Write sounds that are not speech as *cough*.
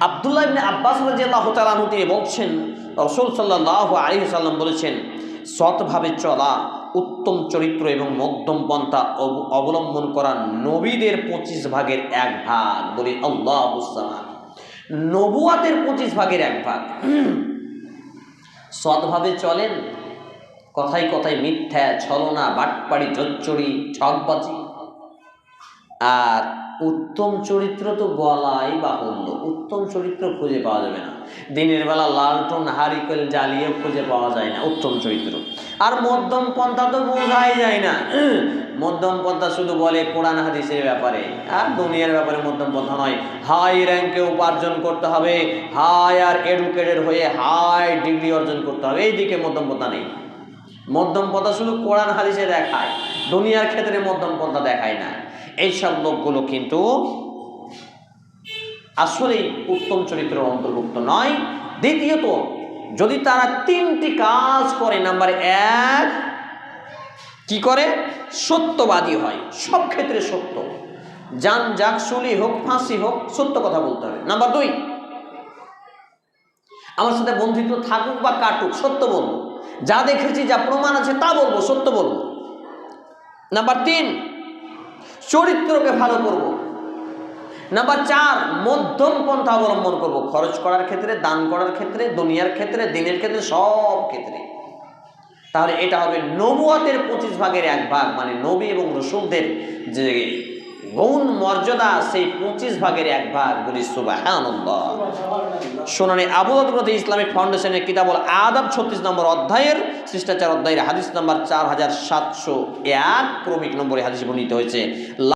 আবদুল্লাহ আব্বাস আনহু তিনি বলছেন, রাসূল সাল্লাল্লাহু আলাইহি সাল্লাম বলেছেন, সৎভাবে চলা উত্তম চরিত্র এবং মধ্যম পন্থা অব- অবলম্বন করা নবীদের পঁচিশ ভাগের এক ভাগ। বলি, আল্লাহ নবুয়াতের পঁচিশ ভাগের এক ভাগ। সৎভাবে চলেন, কথায় কথায় মিথ্যা, ছলনা, বাটপাড়ি, জচ্চড়ি ঠকবাজি আর উত্তম চরিত্র তো বলাই বাহুল্য। উত্তম চরিত্র খুঁজে পাওয়া যাবে না। দিনের বেলা লালটন, হারিকেল জ্বালিয়ে খুঁজে পাওয়া যায় না উত্তম চরিত্র। আর মধ্যম পন্থা তো বোঝাই যায় না। *clears throat* মধ্যম পন্থা শুধু বলে কোরআন হাদিসের ব্যাপারে। আর দুনিয়ার ব্যাপারে মধ্যম পন্থা নয়। হাই র্যাঙ্কে উপার্জন করতে হবে। হাই আর এডুকেটেড হয়ে হাই ডিগ্রি অর্জন করতে হবে। এই দিকে মধ্যম পন্থা নেই। মধ্যম পন্থা শুধু কোরআন হাদিসে দেখায়। দুনিয়ার ক্ষেত্রে মধ্যম পন্থা দেখায় না। এইসব লোকগুলো কিন্তু আসলেই উত্তম চরিত্রের অন্তর্ভুক্ত নয়। দ্বিতীয়ত, যদি তারা তিনটি কাজ করে, নাম্বার এক, কি করে? সত্যবাদী হয়। সব ক্ষেত্রে সত্য। যান যাক জাকসুলি হোক, ফাঁসি হোক, সত্য কথা বলতে হবে। নাম্বার দুই, আমার সাথে বন্ধুত্ব থাকুক বা কাটুক, সত্য বলব। যা দেখেছি, যা প্রমাণ আছে, তা বলব, সত্য বলব। নাম্বার তিন চরিত্রকে ভালো করব। নাম্বার চার মধ্যম পন্থা অবলম্বন করব। খরচ করার ক্ষেত্রে, দান করার ক্ষেত্রে, দুনিয়ার ক্ষেত্রে, দিনের ক্ষেত্রে, সব ক্ষেত্রে। তাহলে এটা হবে নবুয়াতের পঁচিশ ভাগের এক ভাগ মানে নবী এবং রসুলদের যে গৌণ মর্যাদা, সেই পঁচিশ ভাগের এক ভাগ। বলি সুবাহ শোনানি আবু দাউদ ইসলামিক ফাউন্ডেশনের কিতাবল আদাব ছত্রিশ নম্বর অধ্যায়ের শিষ্টাচার অধ্যায়ের হাদিস নম্বর চার হাজার সাতশো এক ক্রমিক নম্বরে হাদিস বর্ণিত হয়েছে।